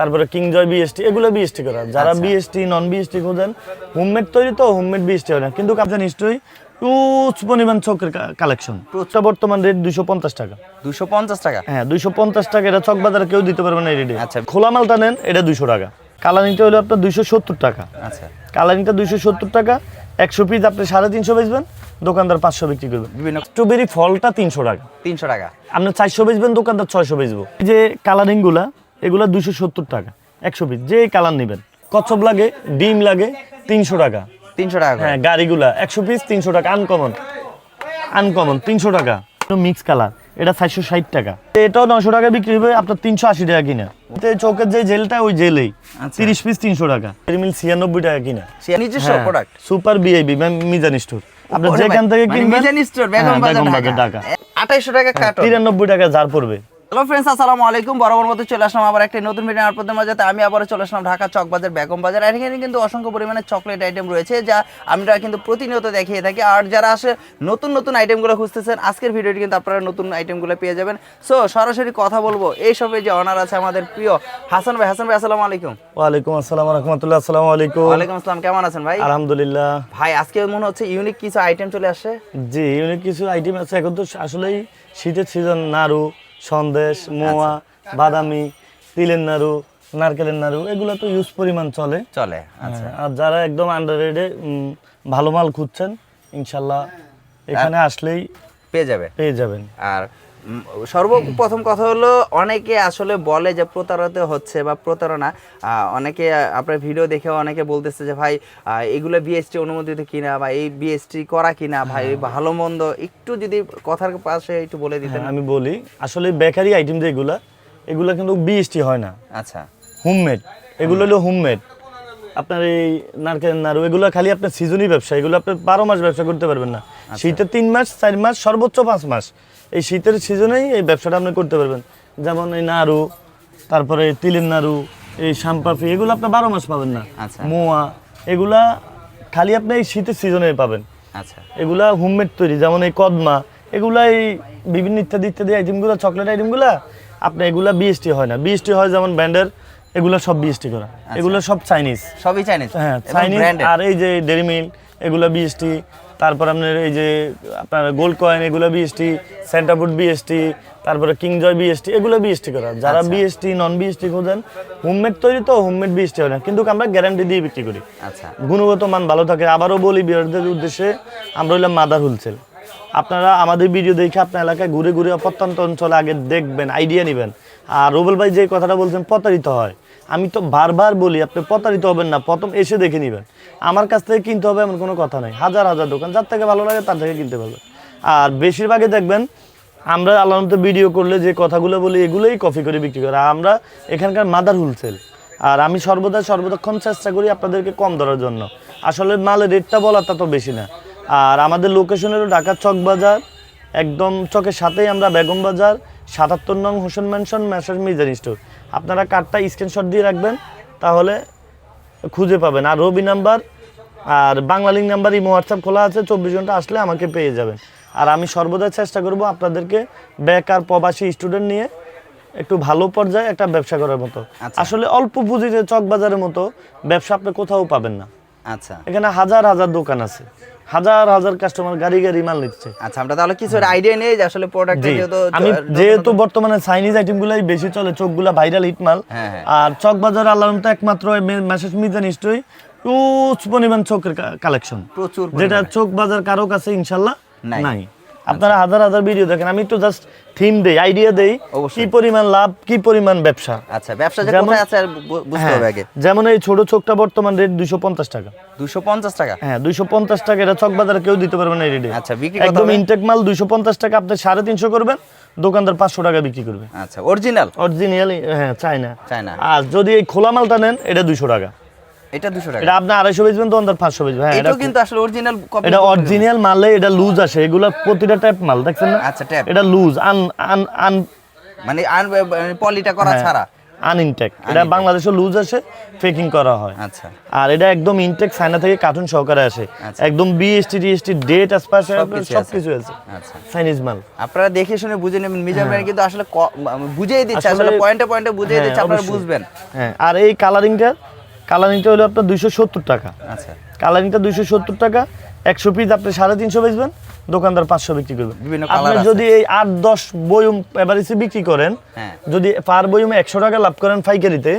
তারপরে king joy BST এগুলো BST করা। যারা। বিএসটি নন বিএসটি খোঁজেন হোমমেড তৈরি তো হোমমেড বিএসটি হয় না। কিন্তু আপনার নিশ্চয়ই উচ পরিমাণ চকের কালেকশন প্রচুর বর্তমান রেট দুইশো পঞ্চাশ টাকা। দুশো পঞ্চাশ টাকা? হ্যাঁ দুইশো পঞ্চাশ টাকা এটা চক বাজারে কেউ দিতে পারবে না এই রেটে আচ্ছা। খোলা মালটা নেন এটা দুইশো টাকা। কালারিংটা হলো আপনার দুইশো সত্তর টাকা। আচ্ছা। কালারিংটা দুইশো সত্তর টাকা একশো পিস আপনি সাড়ে তিনশো বেচবেন দোকানদার পাঁচশো বিক্রি করবেন বিভিন্ন স্ট্রবেরি ফলটা তিনশো টাকা। তিনশো টাকা। আপনি চারশো বেচবেন দোকানদার ছয়শো বেচবো। এই যে কালারিংগুলা এগুলা দুশো সত্তর টাকা একশো পিস যে কালার নেবেন। কচ্ছপ লাগে ডিম লাগে তিনশো টাকা। তিনশো টাকা। হ্যাঁ গাড়িগুলা একশো পিস তিনশো টাকা আনকমন আনকমন তিনশো টাকা। মিক্স কালার এটা চারশো ষাট টাকা। এটাও নশো টাকা বিক্রি হবে আপনার তিনশো আশি টাকা কিনা। চোখের যে জেলটা ওই জেলেই আচ্ছা। তিরিশ পিস তিনশো টাকা। মিল ছিয়ানব্বই টাকা কিনা। সুপার বিআইবি মিজান স্টোর আপনার যেখান থেকে কিনবেন হ্যাঁ, ঢাকা। আঠাইশো টাকা তিরানব্বই টাকা যার পড়বে। হ্যালো ফ্রেন্ডস আসসালামু আলাইকুম। বরাবর মতো চলে আসলাম আবার একটা নতুন ভিডিও আপনাদের মাঝে। আমি আবার চলে আসলাম ঢাকা চক বাজার বেগম বাজার। আর এখানে কিন্তু অসংখ্য পরিমাণে চকলেট আইটেম রয়েছে যা আমরা কিন্তু প্রতিনিয়ত দেখিয়ে থাকি। আর যারা আসে নতুন নতুন আইটেমগুলো খুঁজতেছেন আজকের ভিডিওটি কিন্তু আপনারা নতুন আইটেমগুলো পেয়ে যাবেন। সো সরাসরি কথা বলব এই সবে যে অনার আছে আমাদের প্রিয় হাসান ভাই। হাসান ভাই আসসালামু আলাইকুম। ওয়ালাইকুম আসসালাম রহমতুল্লাহ আসসালামু আলাইকুম। ওয়ালাইকুম আসসালাম কেমন আছেন ভাই? আলহামদুলিল্লাহ। ভাই আজকে মনে হচ্ছে ইউনিক কিছু আইটেম চলে আসছে জি ইউনিক কিছু আইটেম আছে। এখন তো আসলেই শীতের সিজন নাড়ু সন্দেশ মোয়া বাদামি তিলের নাড়ু নারকেলের নাড়ু এগুলো তো ইউজ পরিমাণ চলে। চলে আচ্ছা। হ্যাঁ, আর যারা একদম আন্ডার রেডে ভালো মাল খুঁজছেন ইনশাল্লাহ এখানে আসলেই পেয়ে যাবে পেয়ে যাবেন। আর সর্বপ্রথম কথা হলো অনেকে আসলে বলে যে প্রতারিত হচ্ছে বা প্রতারণা। অনেকে আপনার ভিডিও দেখে অনেকে বলতেছে যে ভাই এগুলো বিএসটি অনুমোদিত কিনা বা এই বিএসটি করা কিনা? ভাই ভালো মন্দ একটু যদি কথার পাশে একটু বলে দিতেন। হ্যাঁ, আমি বলি আসলে বেকারি আইটেম যেগুলা এগুলা কিন্তু বিএসটি হয় না। আচ্ছা। হোমমেড এগুলো হলো হোমমেড আপনার এই নারকেল নাড়ু এগুলো খালি আপনার সিজনই ব্যবসা এগুলো আপনি বারো মাস ব্যবসা করতে পারবেন না। শীতের তিন মাস চার মাস সর্বোচ্চ পাঁচ মাস। এই শীতের সিজনেই এই ব্যবসাটা আপনি করতে পারবেন। যেমন এই নাড়ু তারপরে তিলের নাড়ু এই শাম্পাফি এগুলো আপনি বারো মাস পাবেন না। আচ্ছা। মোয়া এগুলা খালি আপনি এই শীতের সিজনে পাবেন। আচ্ছা। এগুলা হোমমেড তৈরি যেমন এই কদমা এগুলা এই বিভিন্ন ইত্যাদি ইত্যাদি আইটেমগুলো চকলেট আইটেমগুলা আপনি এগুলা বিএসটি হয় না। বিএসটি হয় যেমন ব্র্যান্ডের এগুলা সব বিএসটি করা। এগুলো সব চাইনিজ সবই চাইনিজ হ্যাঁ চাইনিজ আর এই যে ডেরি মিল্ক এগুলো বিএসটি তারপর আপনার এই যে আপনার গোল্ড কয়েন এগুলো বিএসটি সেন্টারফুড বিএসটি তারপরে কিং জয় বিএসটি এগুলো বিএসটি করা। যারা বিএসটি নন বিএসটি খোঁজেন হোমমেড তৈরি তো হোমমেড বিএসটি হয় না কিন্তু আমরা গ্যারান্টি দিয়ে বিক্রি করি। আচ্ছা। গুণগত মান ভালো থাকে। আবারও বলি বিয়ারদের উদ্দেশ্যে আমরা হইলাম মাদার হুলসেল আপনারা আমাদের ভিডিও দেখে আপনার এলাকায় ঘুরে ঘুরে প্রত্যন্ত অঞ্চলে আগে দেখবেন আইডিয়া নেবেন। আর রুবেল ভাই যে কথাটা বলছেন, প্রতারিত হয়। আমি তো বারবার বলি, আপনি প্রতারিত হবেন না। প্রথম এসে দেখে নেবেন। আমার কাছ থেকে কিনতে হবে এমন কোনো কথা নাই। হাজার হাজার দোকান, যার থেকে ভালো লাগে তার থেকে কিনতে পারবেন। আর বেশিরভাগই দেখবেন, আমরা আল্লাহমতো ভিডিও করলে যে কথাগুলো বলি, এগুলোই কফি করে বিক্রি করে। আমরা এখানকার মাদার হুলসেল আর আমি সর্বদা, সর্বদক্ষণ চেষ্টা করি আপনাদেরকে কম ধরার জন্য। আসলে মালের রেটটা বলা তা তো বেশি না। আর আমাদের লোকেশন হলো চক বাজার একদম চকের সাথেই আমরা বেগম বাজার। সাতাত্তর নং Hossain mansion messrs Mizan store আপনারা কার্ডটা স্ক্রিনশট দিয়ে রাখবেন তাহলে খুঁজে পাবেন। আর রবি নাম্বার আর Banglalink number imo WhatsApp খোলা আছে চব্বিশ ঘণ্টা আসলে আমাকে পেয়ে যাবেন। আর আমি সর্বদা চেষ্টা করব আপনাদেরকে বেকার প্রবাসী স্টুডেন্ট নিয়ে একটু ভালো পর্যায়ে একটা ব্যবসা করার মতো। আচ্ছা। আসলে অল্প পুঁজিতে চক বাজারের মতো ব্যবসা আপনি কোথাও পাবেন না। আচ্ছা। এখানে হাজার হাজার দোকান আছে। হাজার হাজার কাস্টমার গাড়ি গাড়ি মাল নিচ্ছে। আচ্ছা আমরা তাহলে কিছু আইডিয়া নেই যে আসলে প্রোডাক্ট যেহেতু আমি যেহেতু বর্তমানে চাইনিজ আইটেম গুলাই বেশি চলে চোখগুলা ভাইরাল হিট মাল। হ্যাঁ, হ্যাঁ। আর চক বাজার আল্লাহ একমাত্র মেসেজ মিজান নিশ্চয়ই প্রচুর পরিমাণ চোখের কালেকশন প্রচুর যেটা চোখ বাজার কারও কাছে ইনশাল্লাহ নাই। আপনারা হাজার হাজার ভিডিও দেখেন আমি তো জাস্ট থিম দেই আইডিয়া দেই কি পরিমাণ লাভ কি পরিমাণ ব্যবসা। আচ্ছা ব্যবসা যে কোথায় আছে আর বুঝতে হবে আগে। হ্যাঁ, যেমন এই ছোট চোখটা বর্তমান রেট দুইশো পঞ্চাশ টাকা। দুশো পঞ্চাশ টাকা? হ্যাঁ দুইশো পঞ্চাশ টাকা এটা চক বাজারে কেউ দিতে পারবে না এই রেটে আচ্ছা, বিক্রি কত একদম? ইনটেক মাল দুইশো পঞ্চাশ টাকা আপনি সাড়ে তিনশো করবেন দোকানদার পাঁচশো টাকা বিক্রি করবে। আচ্ছা অরিজিনাল অরিজিনাল হ্যাঁ চায়না। চায়না। আর যদি এই খোলা মালটা নেন এটা দুইশো টাকা। এটা দুশো টাকা। এটা আপনি আড়াইশো বেচবেন দোকানদার পাঁচশো বেচবেন হ্যাঁ এটা কিন্তু আসলে অরিজিনাল কপি এটা অরিজিনাল মালে এটা লুজ আসে। এগুলা প্রতিটা টাইপ মাল দেখছেন না? আচ্ছা, type। এটা লুজ আন আন আন মানে আন- পলিটা করা হ্যাঁ। ছাড়া। আনইনটেক এটা বাংলাদেশে লুজ আসে ফেকিং করা হয়। আচ্ছা। আর এটা একদম ইনটেক চায়না থেকে কার্টুন সহকারে আসে। আচ্ছা। একদম বিএসটি টিএসটি ডেট আসপাস সব আছে। কিছু আছে। আচ্ছা। চাইনিজ মাল। আপনারা দেখে শুনে বুঝে নেবেন। মিজান ভাই কিন্তু আসলে বুঝিয়ে দিচ্ছে। হ্যাঁ। আসলে- আসলে পয়েন্টে পয়েন্টে বুঝিয়ে হ্যাঁ, দিচ্ছে। আপনারা বুঝবেন। হ্যাঁ। আর এই কালারিংটা কালারিংটা হলো আপনার দুইশো সত্তর টাকা। আচ্ছা। কালারিংটা দুইশো সত্তর টাকা একশো পিস আপনি সাড়ে তিনশো বেচবেন দোকানদার পাঁচশো বিক্রি করবেন। আপনি যদি এই আট দশ বয়ম এভারেজে বিক্রি করেন হ্যাঁ। যদি পার বয়মে একশো টাকা লাভ করেন পাইকারিতে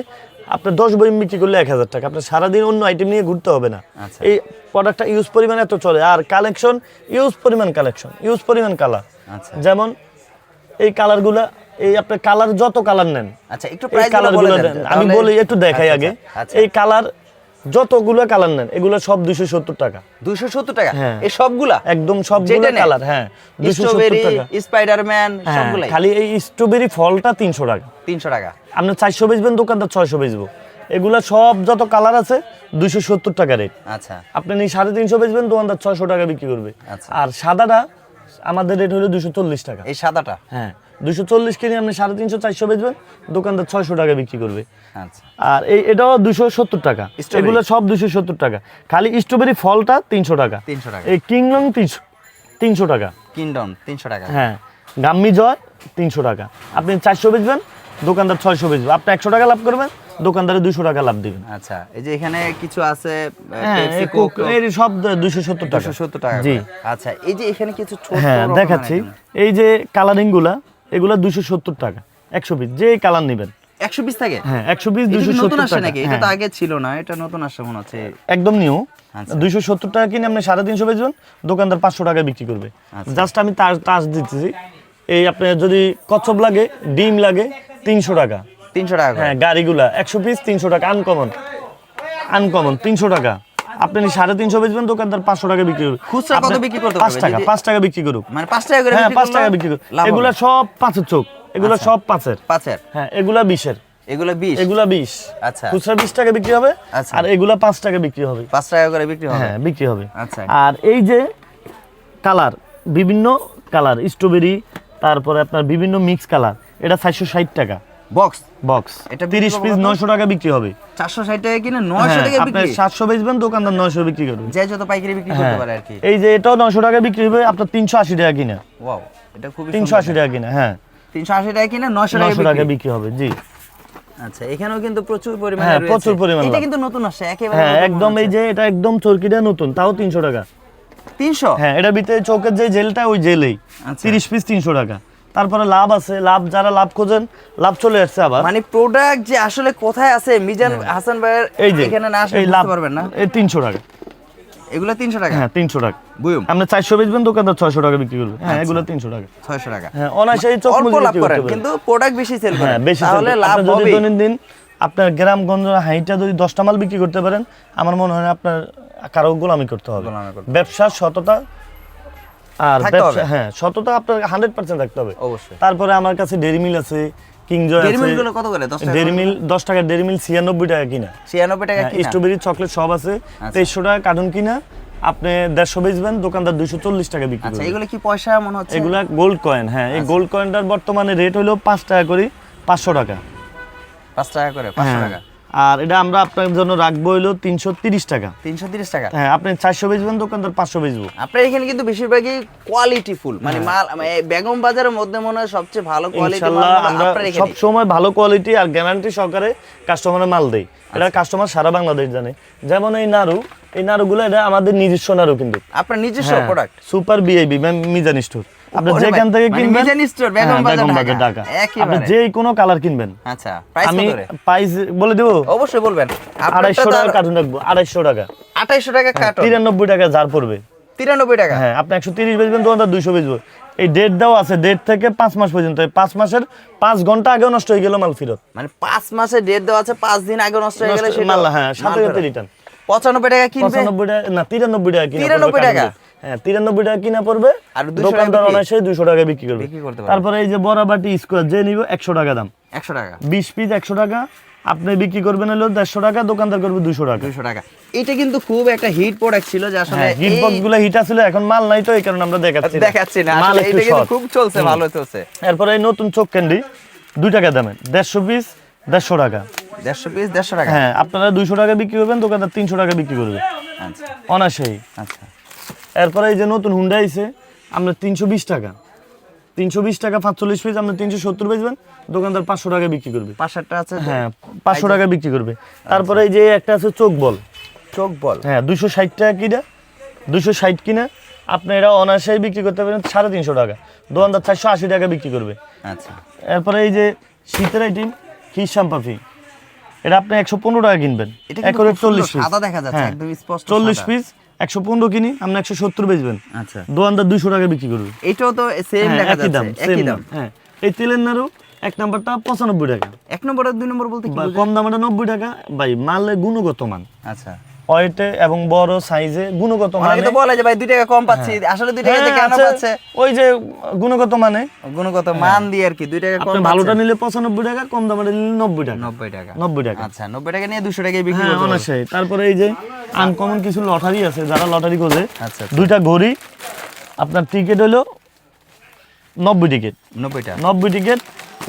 আপনি দশ বয়ম বিক্রি করলে এক হাজার টাকা। আপনার সারাদিন অন্য আইটেম নিয়ে ঘুরতে হবে না। আচ্ছা। এই প্রোডাক্টটা ইউজ পরিমাণ এত চলে। আর কালেকশন ইউজ পরিমাণ কালেকশন ইউজ পরিমাণ কালার আচ্ছা। যেমন এই কালারগুলা এই আপনার কালার যত কালার নেন আচ্ছা একটু এই প্রাইস কালার বলে দেন দেন। আমি বলি একটু দেখাই আচ্ছা, আগে। আচ্ছা এই কালার যতগুলো কালার নেন এগুলো সব দুইশো সত্তর টাকা। দুশো সত্তর টাকা? হ্যাঁ। এই সবগুলা? একদম সবগুলো কালার হ্যাঁ দুইশো সত্তর টাকা। স্পাইডারম্যান খালি এই স্ট্রবেরি ফলটা তিনশো টাকা। তিনশো টাকা। আপনি চারশো বেচবেন দোকানদার ছয়শো বেচবো। এগুলা সব যত কালার আছে দুইশো সত্তর টাকা রেট আচ্ছা। আপনি নিয়ে সাড়ে তিনশো বেচবেন দোকানদার ছয়শো টাকা বিক্রি করবে। আচ্ছা। আর সাদাটা আমাদের রেট হলো দুশো চল্লিশ টাকা। এই সাদাটা? হ্যাঁ। দুশো চল্লিশ কিনে আপনি সাড়ে তিনশো চারশো বেচবেন দোকানদার ছয়শো টাকা বিক্রি করবে। আচ্ছা। আর এই এটাও দুশো সত্তর টাকা। এগুলো সব দুশো সত্তর টাকা। খালি স্ট্রবেরি ফলটা তিনশো টাকা। 300 টাকা। এই কিংলং তিনশো তিনশো টাকা। কিংডম তিনশো টাকা। হ্যাঁ। গাম্মি জয় তিনশো টাকা। আপনি চারশো বেচবেন দোকানদার ছয়শো বেচবে। আপনি একশো টাকা লাভ করবেন দোকানদারে দুশো টাকা লাভ দিবেন। আচ্ছা এই যে এখানে কিছু আছে হ্যাঁ সব দুশো সত্তর টাকা। সত্তর টাকা জি। আচ্ছা এই যে এখানে কিছু হ্যাঁ দেখাচ্ছি। এই যে কালারিংগুলা এগুলা দুশো সত্তর টাকা একশো পিস যে কালার নেবেন। একশো পিস থাকে? হ্যাঁ একশো পিস দুশো নতুন নাকি? এটা হ্যাঁ, তো আগে ছিল না এটা নতুন আসছে মনে হচ্ছে। একদম নিউ। আচ্ছা। দুইশো সত্তর টাকা কিনে আপনি সাড়ে তিনশো বেচবেন দোকানদার পাঁচশো টাকা বিক্রি করবে। আচ্ছা। জাস্ট আমি তার টাচ দিতেছি। এই আপনার যদি কচ্ছপ লাগে ডিম লাগে তিনশো টাকা। তিনশো টাকা হ্যাঁ গাড়িগুলা একশো পিস তিনশো টাকা আনকমন আনকমন তিনশো টাকা। আপনি সাড়ে তিনশো বেচবেন দোকানদার পাঁচশো টাকা বিক্রি করবে। খুচরা কত বিক্রি করতে পাঁচ টাকা পাঁচ টাকা বিক্রি করুক। মানে পাঁচ টাকা করে হ্যাঁ পাঁচ টাকা বিক্রি করুক। এগুলা সব পাঁচের চোখ এগুলা আচ্ছা। সব পাঁচের। পাঁচের? হ্যাঁ এগুলা বিশের। এগুলো বিশ? এগুলা বিশ। আচ্ছা। খুচরা বিশ টাকা বিক্রি হবে আচ্ছা। আর এগুলা পাঁচ টাকা বিক্রি হবে। পাঁচ টাকা করে বিক্রি হবে? হ্যাঁ বিক্রি হবে। আচ্ছা। আর এই যে কালার বিভিন্ন কালার স্ট্রবেরি তারপরে আপনার বিভিন্ন মিক্স কালার এটা চারশো ষাট টাকা। বক্স? বক্স। এটা বিক্রি তিরিশ করব পিস কত? নয়শো টাকা বিক্রি হবে। চারশো ষাট টাকা কিনে নয়শো হ্যাঁ, টাকা বিক্রি? সাতশো বেচবেন দোকানদার নয়শো বিক্রি করবে। যে যত পাইকারি বিক্রি করতে হ্যাঁ। পারে আর কি। এই যে এটাও নয়শো টাকা বিক্রি হবে আপনার তিনশো আশি টাকা কিনা। ওয়াও এটা খুবই তিনশো আশি টাকা কিনা হ্যাঁ। তিনশো আশি টাকা কিনে নয়শো টাকা টাকা বিক্রি। হবে জি। আচ্ছা এখানেও কিন্তু প্রচুর পরিমাণে হ্যাঁ, রয়েছে। প্রচুর পরিমাণে এটা কিন্তু নতুন আসছে একেবারে হ্যাঁ একদম এই যে এটা একদম চরকিটা নতুন তাও তিনশো টাকা। তিনশো? হ্যাঁ এটা ভিতরে চৌকের যে জেলটা ওই জেলেই। আচ্ছা। তিরিশ পিস তিনশো টাকা। তারপরে লাভ আছে লাভ যারা লাভ খোঁজেন লাভ চলে আসছে আবার। মানে প্রোডাক্ট যে আসলে কোথায় আছে মিজান হাসান ভাইয়ের হ্যাঁ। এই যে এখানে না আসলে লাভ পারবেন না। এই তিনশো টাকা। এগুলো তিনশো টাকা? হ্যাঁ তিনশো টাকা। বুয়ুম। আপনি চারশো বেচবেন দোকানদার ছয়শো টাকা বিক্রি করবে। হ্যাঁ আচ্ছা। এগুলো তিনশো টাকা। ছয়শো টাকা। হ্যাঁ অনায়াসে অল্প মুজি লাভ করেন কিন্তু প্রোডাক্ট বেশি সেল হ্যাঁ করেন বেশি তাহলে লাভ হবে দৈনন্দিন আপনার গ্রামগঞ্জ হাইটা যদি দশটা মাল বিক্রি করতে পারেন আমার মনে হয় আপনার কারও গোলামি করতে হবে। ব্যবসার সততা আর ব্যবসা হ্যাঁ সততা আপনার হান্ড্রেড পার্সেন্ট থাকতে হবে। অবশ্যই। তারপরে আমার কাছে ডেরি মিল আছে কিংজয় ডেরি আছে। গুলো কত করে? দশ টাকা ডেরি মিল দশ টাকা ডেরি মিল ছিয়ানব্বই টাকা কিনা। ছিয়ানব্বই টাকা হ্যাঁ, কিনা? স্ট্রবেরি চকলেট সব আছে। আচ্ছা। তেইশশো টাকা কার্টুন কিনা। আপনি দেড়শো বেচবেন দোকানদার দুইশো চল্লিশ টাকা বিক্রি আচ্ছা এগুলো কি পয়সা মনে হচ্ছে? এগুলা গোল্ড কয়েন হ্যাঁ এই আচ্ছা। গোল্ড কয়েনটার বর্তমানে রেট হলো পাঁচ টাকা করে পাঁচশো টাকা। পাঁচ টাকা করে পাঁচশো হ্যাঁ। টাকা। আর এটা আমরা আপনার জন্য রাখব হলো তিনশো তিরিশ টাকা। তিনশো তিরিশ টাকা। হ্যাঁ আপনি চারশো বেচবেন দোকানদার পাঁচশো বেচবো। আপনার এখানে কিন্তু বেশিরভাগই কোয়ালিটি ফুল। মানে মাল বেগম বাজারের মধ্যে মনে হয় সবচেয়ে ভালো কোয়ালিটি আমরা সব সময় ভালো কোয়ালিটি আর গ্যারান্টি সহকারে কাস্টমারের মাল দেই। এটা আচ্ছা। কাস্টমার সারা বাংলাদেশ জানে। যেমন এই নাড়ু এই নাড়ুগুলো এটা আমাদের নিজস্ব নাড়ু কিন্তু। আপনার নিজস্ব হ্যাঁ। Product super BIB Mizan store আপনি যেখান থেকে মানে কিনবেন মিজান store, বেগম হ্যাঁ, বাজার, ঢাকা। ঢাকা। আপনি কোনো কালার কিনবেন। আচ্ছা প্রাইস আমি প্রাইস বলে দেবো? অবশ্যই বলবেন। আড়াইশো টাকা কার্টুন রাখব আড়াইশো টাকা। আঠাইশো টাকা কার্টন তিরানব্বই টাকা যার পড়বে। তিরানব্বই টাকা? হ্যাঁ আপনি বেচবেন বেচবো। এই ডেট দেওয়া আছে ডেট থেকে পাঁচ মাস পর্যন্ত। পাঁচ মাসের পাঁচ ঘণ্টা আগেও নষ্ট হয়ে গেল মাল ফেরত। মানে পাঁচ মাসে ডেট দেওয়া আছে পাঁচ দিন আগে নষ্ট হয়ে গেলে সেটা মাল হ্যাঁ সাথে সাথে রিটার্ন পঁচানব্বই টাকা কিনবে? টাকা না তিরানব্বই টাকা কিনা 93 টাকা? হ্যাঁ তিরানব্বই টাকা কিনা পড়বে আর দোকানদার অনায়াসে দুশো টাকা বিক্রি করবে। বিক্রি করতে পারবে। তারপরে এই যে বড়াবাটি স্কোয়ার যে নিব একশো টাকা দাম। একশো টাকা। বিশ পিস একশো টাকা আপনি বিক্রি করবেন হলো দেড়শো টাকা দোকানদার করবে দুশো টাকা। দুইশো টাকা। এটা কিন্তু খুব একটা হিট প্রোডাক্ট ছিল যে আসলে হিট বক্সগুলো হিট আসলে এখন মাল নাই তো এই কারণে আমরা দেখাচ্ছি না। দেখাচ্ছি না। মাল এটা কিন্তু খুব চলছে ভালো চলছে। এরপরে এই নতুন চোখ ক্যান্ডি দুই টাকা দামের দেড়শো পিস দেড়শো টাকা। দেড়শো পিস দেড়শো টাকা? হ্যাঁ আপনারা দুইশো টাকা বিক্রি করবেন দোকানদার তিনশো টাকা বিক্রি করবে। অনাসেই আচ্ছা। এরপরে এই যে নতুন হুন্ডা আইছে আপনার তিনশো বিশ টাকা। তিনশো বিশ টাকা পাঁচচল্লিশ পিস আপনি তিনশো সত্তর বেচবেন দোকানদার পাঁচশো টাকা বিক্রি করবে। পাঁচশোটা আছে হ্যাঁ পাঁচশো টাকা বিক্রি করবে। তারপরে এই যে একটা আছে চোখ বল। চোখ বল? হ্যাঁ দুশো ষাট টাকা কিনা দুশো ষাট কিনা আপনি এটা অনায়াসেই বিক্রি করতে পারেন সাড়ে তিনশো টাকা। দোকানদার চারশো আশি টাকা বিক্রি করবে। আচ্ছা। এরপরে এই যে শীতের আইটেম খিস শ্যাম্পাফি এটা আপনি একশো পনেরো টাকা কিনবেন। এটা চল্লিশ পিস দেখা যাচ্ছে, হ্যাঁ একদম স্পষ্ট চল্লিশ পিস একশো পনেরো কিনি আপনি একশো সত্তর বেচবেন। আচ্ছা। দোকানদার দুইশো টাকা বিক্রি করবে। এটাও তো সেম হ্যাঁ, দেখা একই দাম একই দাম হ্যাঁ। এই তেলের নাড়ু এক নম্বরটা পঁচানব্বই টাকা। এক নম্বর আর দুই নম্বর বলতে? কম দামটা নব্বই টাকা। ভাই মালে গুণগত মান। আচ্ছা। ওয়েটে এবং বড় সাইজে গুণগত মানে তো বলে যে ভাই দুই টাকা কম পাচ্ছি। আসলে দুই টাকাতে হ্যাঁ, কেন পাচ্ছে? ওই যে গুণগত মানে? গুণগত মান দিয়ে আর কি দুই টাকা কম আপনি ভালোটা নিলে পঁচানব্বই টাকা কম দামটা নিলে নব্বই টাকা। নব্বই টাকা। নব্বই টাকা। আচ্ছা নব্বই টাকা নিয়ে দুশো টাকায় বিক্রি হ্যাঁ করতে। তারপরে এই যে আনকমন কিছু লটারি আছে যারা লটারি খোঁজে আচ্ছা দুইটা ঘড়ি আপনার টিকিট হলো নব্বই টিকিট নব্বই টাকা নব্বই টিকিট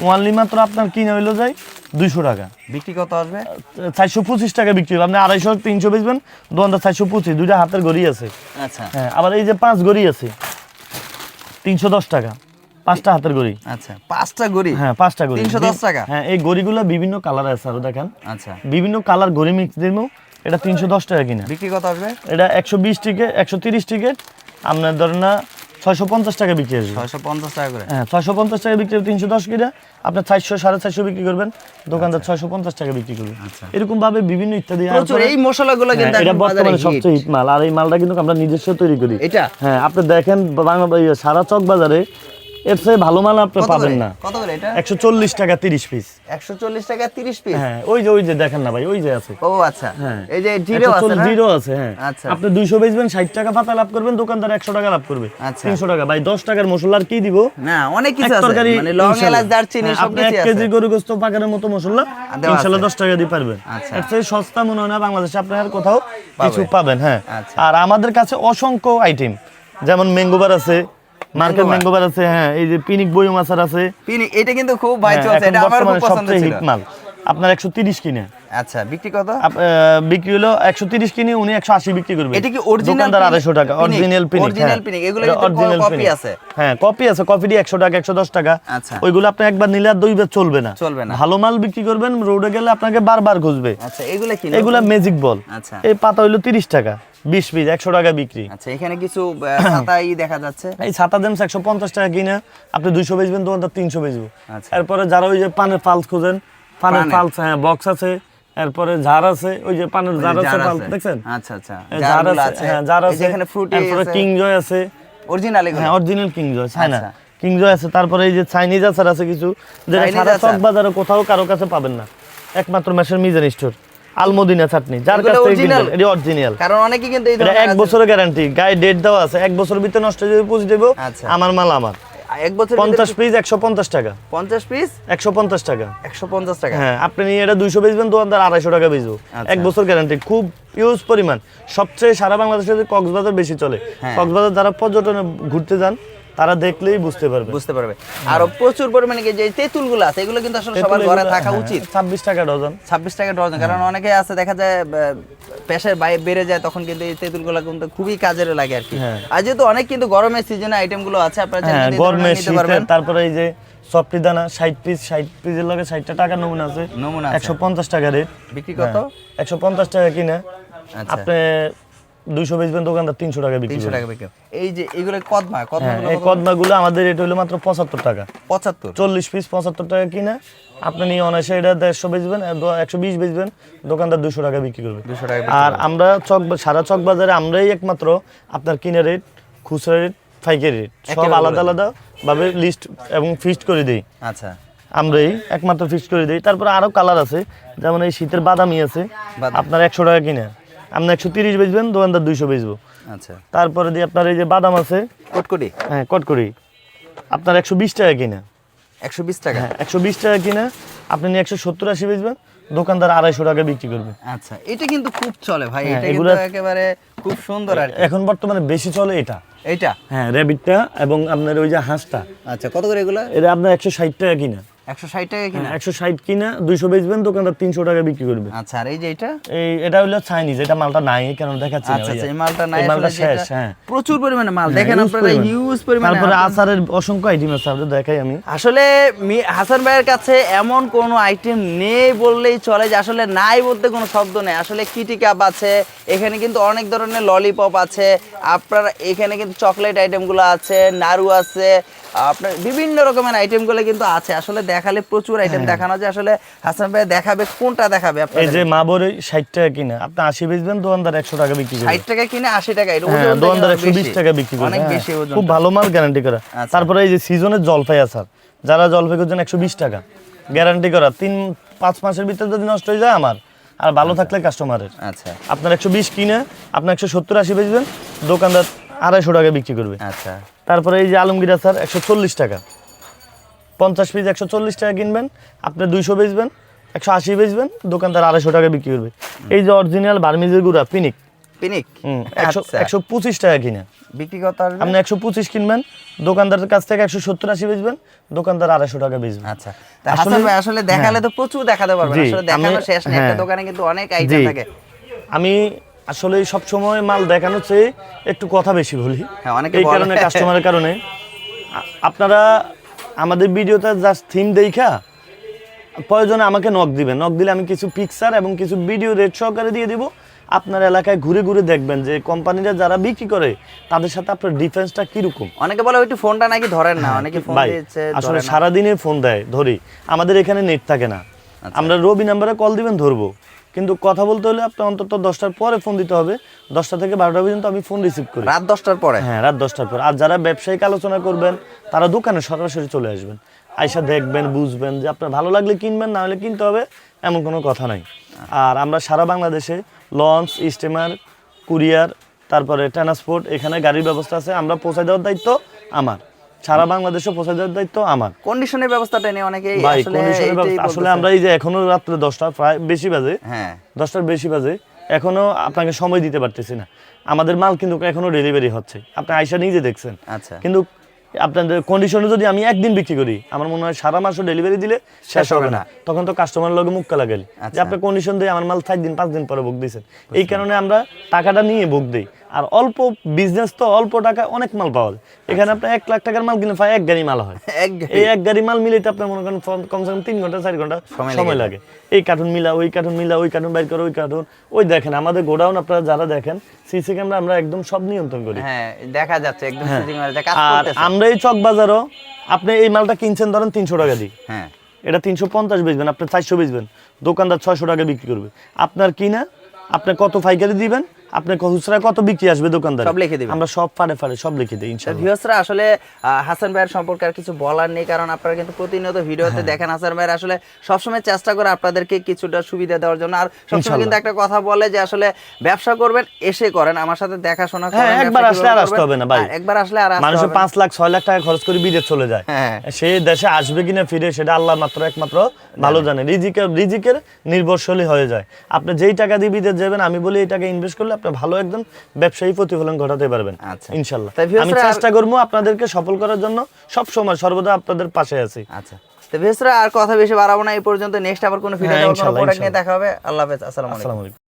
ওয়ানলি মাত্র আপনার কিনে হইল যায় দুইশো টাকা। বিক্রি কত আসবে? চারশো পঁচিশ টাকা বিক্রি হবে আপনি আড়াইশো তিনশো বেচবেন দোকানদার চারশো পঁচিশ দুইটা হাতের ঘড়ি আছে। আচ্ছা। হ্যাঁ আবার এই যে পাঁচ ঘড়ি আছে তিনশো দশ টাকা পাঁচটা হাতের ঘড়ি আচ্ছা পাঁচটা গড়ি? হ্যাঁ পাঁচটা ঘড়ি 310 টাকা? হ্যাঁ এই ঘড়িগুলো বিভিন্ন কালার আছে আরও দেখেন। আচ্ছা। বিভিন্ন কালার গড়ি মিক্স দিব এটা তিনশো দশ টাকা কিনা। বিক্রি কত আসবে? এটা একশো বিশ টিকিট একশো তিরিশ টিকিট আপনার ধরেন না ছয়শো পঞ্চাশ টাকা বিক্রি আসবে। ছয়শো পঞ্চাশ টাকা করে? হ্যাঁ ছয়শো পঞ্চাশ টাকা বিক্রি তিনশো দশ কিনা আপনার চারশো সাড়ে চারশো বিক্রি করবেন। দোকানদার ছয়শো পঞ্চাশ টাকা বিক্রি করবে। আচ্ছা। এরকম ভাবে বিভিন্ন ইত্যাদি এই মশলাগুলো কিন্তু হ্যাঁ, এটা বর্তমানে সবচেয়ে হিট মাল। আর এই মালটা কিন্তু আমরা নিজস্ব তৈরি করি। এটা? হ্যাঁ আপনি দেখেন বাংলা সারা চক বাজারে এর চেয়ে ভালো মাল আপনি পাবেন না। কত করে এটা? একশো চল্লিশ টাকা তিরিশ পিস একশো চল্লিশ টাকা তিরিশ পিস হ্যাঁ ওই যে ওই যে দেখেন না ভাই ওই যে আছে। ও আচ্ছা। হ্যাঁ। এই যে জিরো আছে না? জিরো আছে হ্যাঁ। আচ্ছা। আপনি দুইশো বেচবেন ষাট টাকা পাতা লাভ করবেন দোকানদার একশো টাকা লাভ করবে। আচ্ছা। তিনশো টাকা। ভাই দশ টাকার মশলার কি দিব? না অনেক কিছু আছে। মানে লং এলাচ দারচিনি হ্যাঁ, সব কিছু আছে। কেজি গরু পাকানোর মতো মশলা আছে। দশ টাকা দিয়ে পারবেন। আচ্ছা। এর চেয়ে সস্তা মনে হয় না বাংলাদেশে আপনি আর কোথাও কিছু পাবেন হ্যাঁ। আচ্ছা। আর আমাদের কাছে অসংখ্য আইটেম যেমন ম্যাঙ্গোবার আছে মার্কেট ম্যাঙ্গোবার আছে হ্যাঁ এই যে পিনিক বইম আচার আছে। পিনি এটা কিন্তু খুব ভাই হ্যাঁ, চলছে এটা আমার খুব পছন্দ ছিল। হিট মাল। আপনার একশো তিরিশ কিনে। আচ্ছা বিক্রি কত? বিক্রি হলো একশো তিরিশ কিনে উনি একশো আশি বিক্রি করবে। এটা কি original দোকানদার পিনিক? টাকা অরিজিনাল পিনিক Original পিনিক, এগুলো অরিজিনাল copy আছে। হ্যাঁ কপি আছে কপিটি একশো টাকা একশো দশ টাকা। আচ্ছা। ওইগুলো আপনি একবার নিলে আর দুইবার চলবে না। চলবে না। ভালো মাল বিক্রি করবেন রোডে গেলে আপনাকে বারবার খুঁজবে। আচ্ছা এগুলো কি এগুলা ম্যাজিক বল আচ্ছা। এই পাতা হইল তিরিশ টাকা। বিশ পিস একশো টাকা বিক্রি। আচ্ছা এখানে কিছু ছাতাই দেখা যাচ্ছে? এই ছাতা দেন একশো পঞ্চাশ টাকা কিনা আপনি দুইশো বেচবেন দোকানদার তিনশো বেচবো। আচ্ছা। এরপরে যারা ওই যে পানের ফালস খোঁজেন পানের? ফালস হ্যাঁ বক্স আছে এরপরে ঝাড় আছে ওই যে পানের ঝাড় আছে আছে। দেখছেন? আচ্ছা আচ্ছা। ঝাড় আছে হ্যাঁ ঝাড় আছে। এখানে ফ্রুটি এরপরে কিং জয় আছে। অরিজিনাল হ্যাঁ original king joy China. King joy আছে তারপরে এই যে চাইনিজ আচার আছে কিছু যেটা সারা? চক বাজারে কোথাও কারও কাছে পাবেন না। একমাত্র মেশের মিজান স্টোর আলমদিনা চাটনি যার এগুলো কাছ থেকে কিনবেন এটি অরিজিনাল কারণ অনেকে কিন্তু এই এটা ধরনের এক বছরের গ্যারান্টি গায়ে ডেট দেওয়া আছে এক বছরের ভিতরে নষ্ট দেবো আচ্ছা। আমার মাল আমার। এক বছর পঞ্চাশ পিস একশো পঞ্চাশ টাকা। পঞ্চাশ পিস একশো পঞ্চাশ টাকা। একশো পঞ্চাশ টাকা। হ্যাঁ আপনি নিয়ে এটা দুইশো বেচবেন দোকানদার আড়াইশো টাকা বেচবো। আচ্ছা। এক বছর গ্যারান্টি খুব ইউজ পরিমাণ। সবচেয়ে সারা বাংলাদেশে কক্সবাজার বেশি চলে হ্যাঁ। কক্সবাজার যারা পর্যটনে ঘুরতে যান তারা দেখলেই বুঝতে পারবে। বুঝতে পারবে। আর প্রচুর পরিমাণে যে তেঁতুলগুলো আছে এগুলো কিন্তু আসলে সবার ঘরে থাকা উচিত। ছাব্বিশ টাকা ডজন। ছাব্বিশ টাকা ডজন কারণ অনেকে আছে দেখা যায় পেশার বাইরে বেড়ে যায় তখন কিন্তু এই তেঁতুলগুলো কিন্তু খুবই কাজের লাগে আর কি। হ্যাঁ। আর যেহেতু অনেক কিন্তু গরমের সিজনে আইটেমগুলো আছে আপনারা চাইলে হ্যাঁ কিন্তু এই ধরনের গরমে নিতে শীতে তারপরে এই যে সফটি দানা ষাট পিস ষাট পিসের লগে ষাটটা টাকা নমুনা আছে। নমুনা আছে। একশো পঞ্চাশ টাকা রেট বিক্রি কত? একশো পঞ্চাশ টাকা কিনে। আচ্ছা। আপনি দুইশো বেচবেন দোকানদার তিনশো টাকা বিক্রি তিনশো করবে। টাকা বিক্রি এই যে এগুলো কদমা হ্যাঁ কদমাগুলো এই কদমাগুলো আমাদের রেট হলো মাত্র পঁচাত্তর টাকা। পঁচাত্তর? চল্লিশ পিস পঁচাত্তর টাকা কিনে আপনি অনায়াসে এটা দেড়শো বেচবেন একশো বিশ বেচবেন দোকানদার টাকা বিক্রি করবে। টাকা আর আমরা চক সারা চক বাজারে আমরাই একমাত্র আপনার কিনে রেট খুচরা রেট পাইকারি রেট সব আলাদা আলাদা ভাবে লিস্ট এবং ফিক্সড করে দিই। আচ্ছা। আমরাই একমাত্র ফিক্সড করে দিই। তারপরে আরও কালার আছে যেমন এই শীতের বাদামি আছে আপনার একশো টাকা কিনে। আপনি একশো তিরিশ বেচবেন দোকানদার দুইশো বেচবো। আচ্ছা। তারপরে দিয়ে আপনার এই যে বাদাম আছে কটকটি? হ্যাঁ কটকরি আপনার একশো বিশ টাকা কিনা। একশো বিশ টাকা? হ্যাঁ একশো বিশ টাকা কিনা আপনি নিয়ে একশো সত্তর আশি বেচবেন দোকানদার আড়াইশো টাকা বিক্রি করবে। আচ্ছা এটা কিন্তু খুব চলে ভাই হ্যাঁ, এটা কিন্তু একেবারে খুব সুন্দর আর এখন বর্তমানে বেশি চলে এটা। এইটা? হ্যাঁ র্যাবিটটা এবং আপনার ওই যে হাঁসটা। আচ্ছা কত করে এগুলা? এটা আপনার একশো ষাট টাকা কিনা। একশো ষাট টাকা কিনা? একশো ষাট কিনা দুইশো বেচবেন দোকানদার তিনশো টাকা বিক্রি করবে। আচ্ছা আর এই যে এটা? এই এটা হলো চাইনিজ এটা মালটা নাই কেন দেখাচ্ছি আচ্ছা আচ্ছা এই মালটা নাই মালটা শেষ হ্যাঁ। প্রচুর পরিমাণে মাল। দেখেন আপনারা হিউজ পরিমাণে তারপরে আচারের অসংখ্য আইটেম আছে আপনাদের দেখাই আমি। আসলে হাসান ভাইয়ের কাছে এমন কোন আইটেম নেই বললেই চলে যে আসলে নাই বলতে কোনো শব্দ নেই। আসলে কিটি কাপ আছে এখানে কিন্তু অনেক ধরনের ললিপপ আছে আপনার এখানে কিন্তু চকলেট আইটেমগুলো আছে নাড়ু আছে আপনার বিভিন্ন রকমের আইটেমগুলো কিন্তু আছে। আসলে দেখালে প্রচুর আইটেম দেখানো যায়। আসলে হাসান ভাই দেখাবে কোনটা দেখাবে এই যে মা বলে ষাট টাকা কিনা আপনি আশি বেচবেন দোকানদার একশো টাকা বিক্রি করবে ষাট টাকা কিনে আশি টাকা এটা হ্যাঁ ওজনটা দোকানদার কিন্তু একশো বিশ বেশি। টাকা বিক্রি করে অনেক হ্যাঁ, বেশি ওজন। খুব ভালো মাল গ্যারান্টি করা। আচ্ছা। তারপরে এই যে সিজনের জলপাই আচার যারা জলপাই করছেন একশো বিশ টাকা গ্যারান্টি করা। তিন পাঁচ মাসের ভিতরে যদি নষ্ট হয়ে যায় আমার আর ভালো থাকলে কাস্টমারের আচ্ছা। আপনার একশো বিশ কিনে আপনার একশো সত্তর আশি বেচবেন দোকানদার আড়াইশো টাকা বিক্রি করবে। আচ্ছা। তারপরে এই যে আলমগীর আচার একশো চল্লিশ টাকা। পঞ্চাশ পিস একশো চল্লিশ টাকা কিনবেন আপনি দুইশো বেচবেন একশো আশি বেচবেন দোকানদার আড়াইশো টাকা বিক্রি করবে। এই যে অরিজিনাল বার্মিজের গুঁড়া পিনিক। পিনিক? একশো আচ্ছা পঁচিশ টাকা কিনে। বিক্রি করতে আপনি একশো পঁচিশ কিনবেন দোকানদারের কাছ থেকে একশো সত্তর আশি বেচবেন দোকানদার আড়াইশো টাকা বেচবেন। আচ্ছা। আসলে দেখালে তো প্রচুর দেখাতে পারবেন। আসলে দেখানো শেষ নেই একটা হ্যাঁ। দোকানে কিন্তু অনেক আইটেম থাকে। আমি আসলে সব সময় মাল দেখানো চেয়ে একটু কথা বেশি বলি। হ্যাঁ, এই কারণে কাস্টমারের কারণে। আপনারা আমাদের ভিডিওতে জাস্ট থিম দেখা প্রয়োজনে আমাকে নক দিবেন। নক দিলে আমি কিছু পিকচার এবং কিছু ভিডিও রেট সহকারে দিয়ে দিব। আপনার এলাকায় ঘুরে ঘুরে দেখবেন যে কোম্পানিরা যারা বিক্রি করে তাদের সাথে আপনার ডিফারেন্সটা কীরকম? অনেকে বলে ওইটু ফোনটা নাকি ধরেন না অনেকে ফোন ভাই আসলে। সারাদিনে ফোন দেয় ধরি। আমাদের এখানে নেট থাকে না। আচ্ছা। আমরা রবি নাম্বারে কল দিবেন ধরবো। কিন্তু কথা বলতে হলে আপনার অন্তত দশটার পরে ফোন দিতে হবে। দশটা থেকে বারোটা পর্যন্ত আমি ফোন রিসিভ করি। রাত দশটার পরে? হ্যাঁ রাত দশটার পর। আর যারা ব্যবসায়িক আলোচনা করবেন তারা দোকানে সরাসরি চলে আসবেন। আইসা দেখবেন বুঝবেন যে আপনার ভালো লাগলে কিনবেন না হলে কিনতে হবে এমন কোনো কথা নাই। আর আমরা সারা বাংলাদেশে লঞ্চ স্টিমার কুরিয়ার তারপরে ট্রান্সপোর্ট এখানে গাড়ির ব্যবস্থা আছে। আমরা পৌঁছে দেওয়ার দায়িত্ব আমার। সারা বাংলাদেশে পৌঁছে দেওয়ার দায়িত্ব আমার। কন্ডিশনের ব্যবস্থাটা নিয়ে অনেকে আসলে। আমরা এই যে এখনও রাত্রে দশটা প্রায় বেশি বাজে। হ্যাঁ। দশটার বেশি বাজে। এখনও আপনাকে সময় দিতে পারতেছি না। আমাদের মাল কিন্তু এখনও ডেলিভারি হচ্ছে। আপনি আইসা নিজে দেখছেন। আচ্ছা। কিন্তু আপনাদের কন্ডিশনে যদি আমি একদিন বিক্রি করি আমার মনে হয় সারা মাসও ডেলিভারি দিলে শেষ হবে না। তখন তো কাস্টমার লগে মুক্কা লাগালি যে আচ্ছা। আপনি কন্ডিশন দিয়ে আমার মাল চার দিন পাঁচ দিন পরে বুক দিয়েছেন। এই কারণে আমরা টাকাটা নিয়ে বুক দিই। আর অল্প বিজনেস তো অল্প টাকা অনেক মাল পাওয়া যায়। এখানে আপনার এক লাখ টাকার মাল কিনে পায় এক গাড়ি মাল হয়। এই এক গাড়ি মাল মিলাইতে আপনার মনে করেন কমসে কম তিন ঘণ্টা চার ঘণ্টা সময় লাগে। এই কার্টুন মিলা ওই কার্টুন মিলা ওই কার্টুন বাইর করো ওই কার্টুন ওই দেখেন আমাদের গোডাউন আপনারা যারা দেখেন সিসি ক্যামেরা আমরা একদম সব নিয়ন্ত্রণ করি। হ্যাঁ দেখা যাচ্ছে একদম সুযোগ মেরে যা কাজ আর আমরা এই চক বাজারও আপনি এই মালটা কিনছেন ধরেন তিনশো টাকা দিই হ্যাঁ। এটা তিনশো পঞ্চাশ বেচবেন আপনি চারশো বেচবেন। দোকানদার ছয়শো টাকা বিক্রি করবে। আপনার কিনা আপনি কত ফাইকারি দিবেন? আপনার খুচরা কত বিক্রি আসবে দোকানদার? সব লিখে। আমরা সব ফাড়ে ফাড়ে সব লিখে দিই ইনশাল্লাহ ভিউসরা আসলে হাসান ভাইয়ের সম্পর্কে আর কিছু বলার নেই কারণ আপনারা কিন্তু প্রতিনিয়ত ভিডিওতে হ্যাঁ। দেখেন হাসান ভাইয়ের আসলে সবসময় চেষ্টা করে আপনাদেরকে কিছুটা সুবিধা দেওয়ার জন্য। আর সবসময় কিন্তু একটা কথা বলে যে আসলে ব্যবসা করবেন এসে করেন। আমার সাথে দেখাশোনা হ্যাঁ, করেন একবার আসলে আর আসতে হবে না ভাই। একবার আসলে আর পাঁচ লাখ ছয় লাখ টাকা খরচ করে বিদেশ চলে যায়। হ্যাঁ। সে দেশে আসবে কিনা ফিরে সেটা আল্লাহ মাত্র একমাত্র ভালো জানে। রিজিকের রিজিকের নির্ভরশীল হয়ে যায়। আপনি যেই টাকা দিয়ে বিদেশ যাবেন আমি বলি এই টাকা ইনভেস্ট করলে আপনি ভালো একদম ব্যবসায়ী প্রতিফলন ঘটাতে পারবেন। আচ্ছা। ইনশাল্লাহ। আমি চেষ্টা করব আপনাদেরকে সফল করার জন্য সব সময় সর্বদা আপনাদের পাশে আছি। আচ্ছা। তো ভিউসরা আর কথা বেশি বাড়াবো না এই পর্যন্ত। নেক্সট আবার কোনো ভিডিও হ্যাঁ, প্রোডাক্ট নিয়ে দেখা হবে। আল্লাহ হাফেজ আসসালামু আলাইকুম।